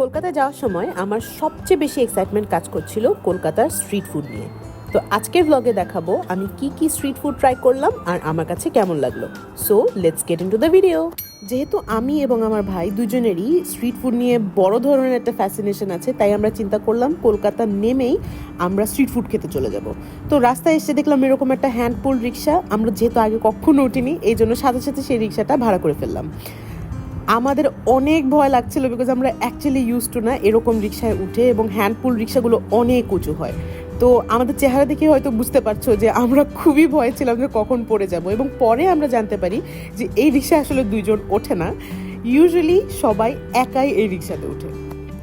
কলকাতায় যাওয়ার সময় আমার সবচেয়ে বেশি এক্সাইটমেন্ট কাজ করছিল কলকাতার স্ট্রিট ফুড নিয়ে। তো আজকের ব্লগে দেখাবো আমি কি কি স্ট্রিট ফুড ট্রাই করলাম আর আমার কাছে কেমন লাগল। So let's get into the video যেহেতু আমি এবং আমার ভাই দুজনেরই স্ট্রিট ফুড নিয়ে বড় ধরনের একটা ফ্যাসিনেশন আছে, তাই আমরা চিন্তা করলাম কলকাতা নেমেই আমরা স্ট্রিট ফুড খেতে চলে যাব। তো রাস্তায় এসে দেখলাম এরকম একটা হ্যান্ডপুল রিক্সা, আমরা যেহেতু আগে কখনো উঠিনি এই জন্য সাথে সাথে সেই রিক্সাটা ভাড়া করে ফেললাম। আমাদের অনেক ভয় লাগছিল বিকজ আমরা অ্যাকচুয়ালি ইউজ টু না এরকম রিক্সায় উঠে এবং হ্যান্ডপুল রিক্সাগুলো অনেক উঁচু হয়। তো আমাদের চেহারা দেখে হয়তো বুঝতে পারছ যে আমরা খুবই ভয় ছিলাম যে কখন পড়ে যাব এবং পরে আমরা জানতে পারি যে এই রিক্সায় আসলে দুইজন ওঠে না। ইউজুয়ালি সবাই একাই এই রিক্সাতে ওঠে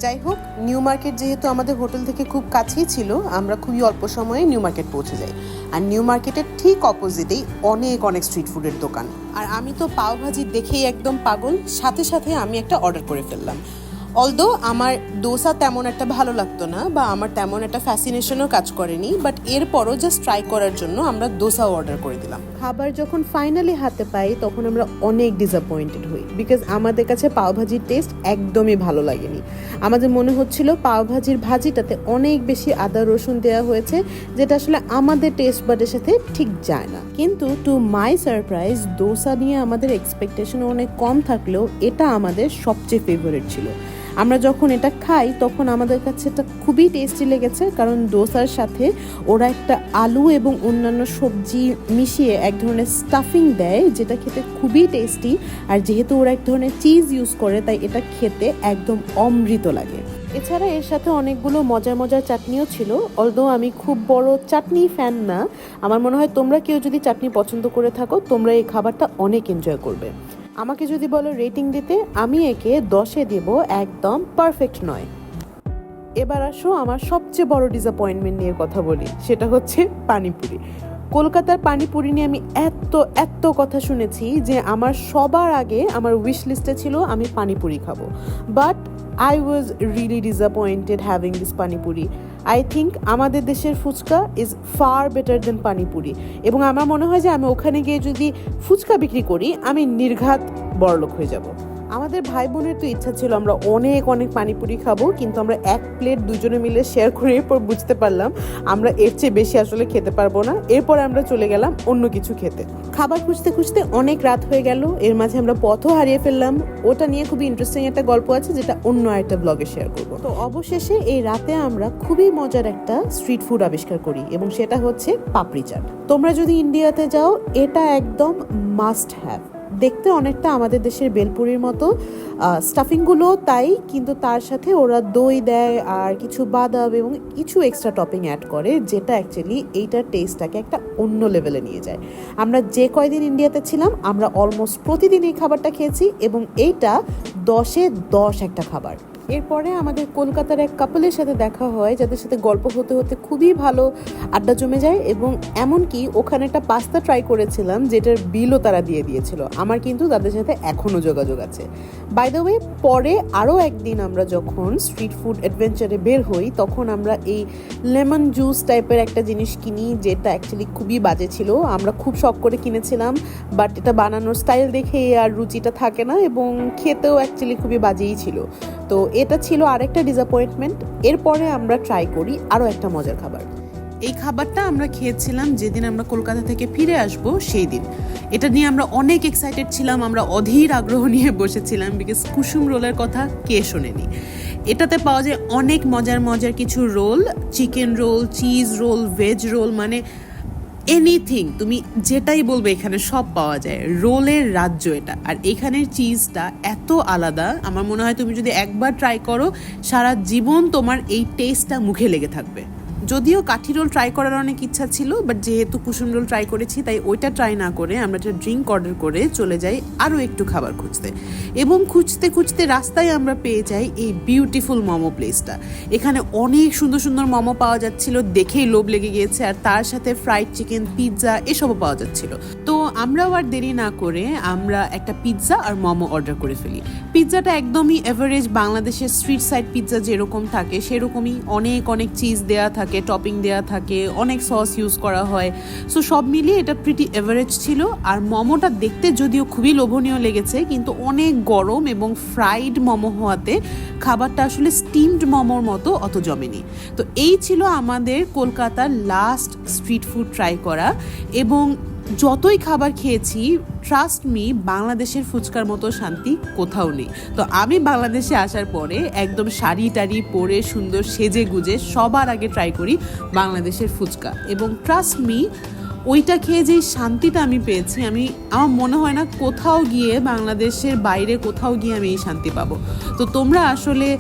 যাই হোক নিউ মার্কেট যেহেতু আমাদের হোটেল থেকে খুব কাছেই ছিল, আমরা খুবই অল্প সময়ে নিউ মার্কেট পৌঁছে যাই। আর নিউ মার্কেটের ঠিক অপোজিটেই অনেক অনেক স্ট্রিট ফুডের দোকান। আর আমি তো পাওভাজি দেখেই একদম পাগল, সাথে সাথে আমি একটা অর্ডার করে ফেললাম। অলদো আমার দোসা তেমন একটা ভালো লাগতো না বা আমার তেমন একটা ফ্যাসিনেশনও কাজ করেনি বাট এরপরও জাস্ট ট্রাই করার জন্য আমরা দোসাও অর্ডার করে দিলাম। খাবার যখন ফাইনালি হাতে পাই, তখন আমরা অনেক ডিসঅ্যাপয়েন্টেড হই। বিকজ আমাদের কাছে পাওভাজির টেস্ট একদমই ভালো লাগেনি। আমাদের মনে হচ্ছিল পাওভাজির ভাজিটাতে অনেক বেশি আদা রসুন দেওয়া হয়েছে, যেটা আসলে আমাদের টেস্ট বাডের সাথে ঠিক যায় না। কিন্তু টু মাই সারপ্রাইজ দোসা নিয়ে আমাদের এক্সপেকটেশন অনেক কম থাকলেও এটা আমাদের সবচেয়ে ফেভারিট ছিল। আমরা যখন এটা খাই, তখন আমাদের কাছে এটা খুবই টেস্টি লেগেছে, কারণ দোসার সাথে ওরা একটা আলু এবং অন্যান্য সবজি মিশিয়ে এক ধরনের স্টাফিং দেয়, যেটা খেতে খুবই টেস্টি আর যেহেতু ওরা এক ধরনের চিজ ইউজ করে, তাই এটা খেতে একদম অমৃত লাগে। এছাড়া এর সাথে অনেকগুলো মজার মজার চাটনিও ছিল। অলদো আমি খুব বড় চাটনি ফ্যান না, আমার মনে হয় তোমরা কেউ যদি চাটনি পছন্দ করে থাকো, তোমরা এই খাবারটা অনেক এনজয় করবে। আমাকে যদি বলো রেটিং দিতে, আমি একে দশে দেব, একদম পারফেক্ট নয়। এবার আসো আমার সবচেয়ে বড় ডিসঅ্যাপয়েন্টমেন্ট নিয়ে কথা বলি, সেটা হচ্ছে পানিপুরি। কলকাতার পানিপুরি নিয়ে আমি এত এত কথা শুনেছি যে আমার সবার আগে আমার উইশ লিস্টে ছিল, আমি পানিপুরি খাব। But I was really disappointed having this panipuri I think আমাদের দেশের fuchka is far better than panipuri এবং আমার মনে হয় যে আমি ওখানে গিয়ে যদি ফুচকা বিক্রি করি, আমি নির্ঘাত বড়লোক হয়ে যাব। আমাদের ভাই বোনের তো ইচ্ছা ছিল আমরা অনেক অনেক পানিপুরি খাব, কিন্তু আমরা এক প্লেট দুজনে মিলে শেয়ার করে এরপর বুঝতে পারলাম আমরা এর চেয়ে বেশি আসলে খেতে পারব না। এরপর আমরা চলে গেলাম অন্য কিছু খেতে। খাবার খুঁজতে খুঁজতে অনেক রাত হয়ে গেল, এর মাঝে আমরা পথও হারিয়ে ফেললাম। ওটা নিয়ে খুবই ইন্টারেস্টিং একটা গল্প আছে, যেটা অন্য একটা ব্লগে শেয়ার করব। তো অবশেষে এই রাতে আমরা খুবই মজার একটা স্ট্রিট ফুড আবিষ্কার করি, এবং সেটা হচ্ছে পাপড়ি চাট। তোমরা যদি ইন্ডিয়াতে যাও, এটা একদম মাস্ট হ্যাভ দেখতে অনেকটা আমাদের দেশের বেলপুরির মতো স্টাফিংগুলো তাই, কিন্তু তার সাথে ওরা দই দেয় আর কিছু বাদাম এবং কিছু এক্সট্রা টপিং অ্যাড করে, যেটা অ্যাকচুয়ালি এইটার টেস্টটাকে একটা অন্য লেভেলে নিয়ে যায়। আমরা যে কয়দিন ইন্ডিয়াতে ছিলাম, আমরা অলমোস্ট প্রতিদিন এই খাবারটা খেয়েছি এবং এইটা দশে দশ একটা খাবার। এরপরে আমাদের কলকাতার এক কাপলের সাথে দেখা হয়, যাদের সাথে গল্প হতে হতে খুবই ভালো আড্ডা জমে যায় এবং এমনকি ওখানে একটা পাস্তা ট্রাই করেছিলাম, যেটার বিলও তারা দিয়ে দিয়েছিল। আমার কিন্তু তাদের সাথে এখনও যোগাযোগ আছে। বাই দ্য ওয়ে পরে আরও একদিন আমরা যখন স্ট্রিট ফুড অ্যাডভেঞ্চারে বের হই, তখন আমরা এই লেমন জুস টাইপের একটা জিনিস কিনি, যেটা অ্যাকচুয়ালি খুবই বাজে ছিল। আমরা খুব শখ করে কিনেছিলাম বাট এটা বানানোর স্টাইল দেখে আর রুচিটা থাকে না এবং খেতেও অ্যাকচুয়ালি খুবই বাজেই ছিল। তো এটা ছিল আরেকটা ডিসঅ্যাপয়েন্টমেন্ট এরপরে আমরা ট্রাই করি আরও একটা মজার খাবার। এই খাবারটা আমরা খেয়েছিলাম যেদিন আমরা কলকাতা থেকে ফিরে আসব, সেই দিন। এটা নিয়ে আমরা অনেক এক্সাইটেড ছিলাম, আমরা অধীর আগ্রহ নিয়ে বসেছিলাম বিকজ কুসুম রোলের কথা কে শোনেনি। এটাতে পাওয়া যায় অনেক মজার মজার কিছু roll chicken roll cheese roll veg roll মানে এনিথিং তুমি যেটাই বলবে এখানে সব পাওয়া যায়। রোলের রাজ্য এটা। আর এখানের চিজটা এত আলাদা, আমার মনে হয় তুমি যদি একবার ট্রাই করো, সারা জীবন তোমার এই টেস্টটা মুখে লেগে থাকবে। যদিও কাঠি রোল ট্রাই করার অনেক ইচ্ছা ছিল বাট যেহেতু কুসুম রোল ট্রাই করেছি, তাই ওইটা ট্রাই না করে আমরা একটা ড্রিঙ্ক অর্ডার করে চলে যাই আরও একটু খাবার খুঁজতে। এবং খুঁজতে খুঁজতে রাস্তায় আমরা পেয়ে যাই এই বিউটিফুল মোমো প্লেসটা এখানে অনেক সুন্দর সুন্দর মোমো পাওয়া যাচ্ছিল, দেখেই লোভ লেগে গিয়েছে, আর তার সাথে ফ্রাইড চিকেন পিৎজা এসবও পাওয়া যাচ্ছিল। তো আমরাও আর দেরি না করে আমরা একটা পিৎজা আর মোমো অর্ডার করে ফেলি। পিৎজাটা একদমই এভারেজ বাংলাদেশের স্ট্রিট সাইড পিৎজা যেরকম থাকে, সেরকমই অনেক অনেক চিজ দেয়া থাকে টপিং দেয়া থাকে, অনেক সস ইউজ করা হয়। সো সব মিলিয়ে এটা প্রিটি এভারেজ ছিল। আর মোমোটা দেখতে যদিও খুবই লোভনীয় লেগেছে, কিন্তু অনেক গরম এবং ফ্রাইড মোমো হওয়াতে খাবারটা আসলে স্টিমড মোমোর মতো অত জমেনি। তো এই ছিল আমাদের কলকাতার লাস্ট স্ট্রিট ফুড ট্রাই করা। এবং যতই খাবার খেয়েছি ট্রাস্ট মি বাংলাদেশের ফুচকার মতো শান্তি কোথাও নেই। তো আমি বাংলাদেশে আসার পরে একদম শাড়ি টাড়ি পরে সুন্দর সেজে গুজে সবার আগে ট্রাই করি বাংলাদেশের ফুচকা। এবং ট্রাস্ট মি ওইটা খেয়ে যেই শান্তিটা আমি পেয়েছি, আমি, আমার মনে হয় না কোথাও গিয়ে বাংলাদেশের বাইরে কোথাও গিয়ে আমি এই শান্তি পাবো। তো তোমরা আসলে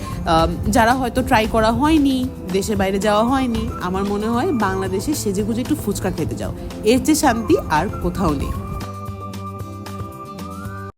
যারা হয়তো ট্রাই করা হয়নি, দেশের বাইরে যাওয়া হয়নি, আমার মনে হয় বাংলাদেশে সেজেগুজে একটু ফুচকা খেতে যাও। এর চেয়ে শান্তি আর কোথাও নেই।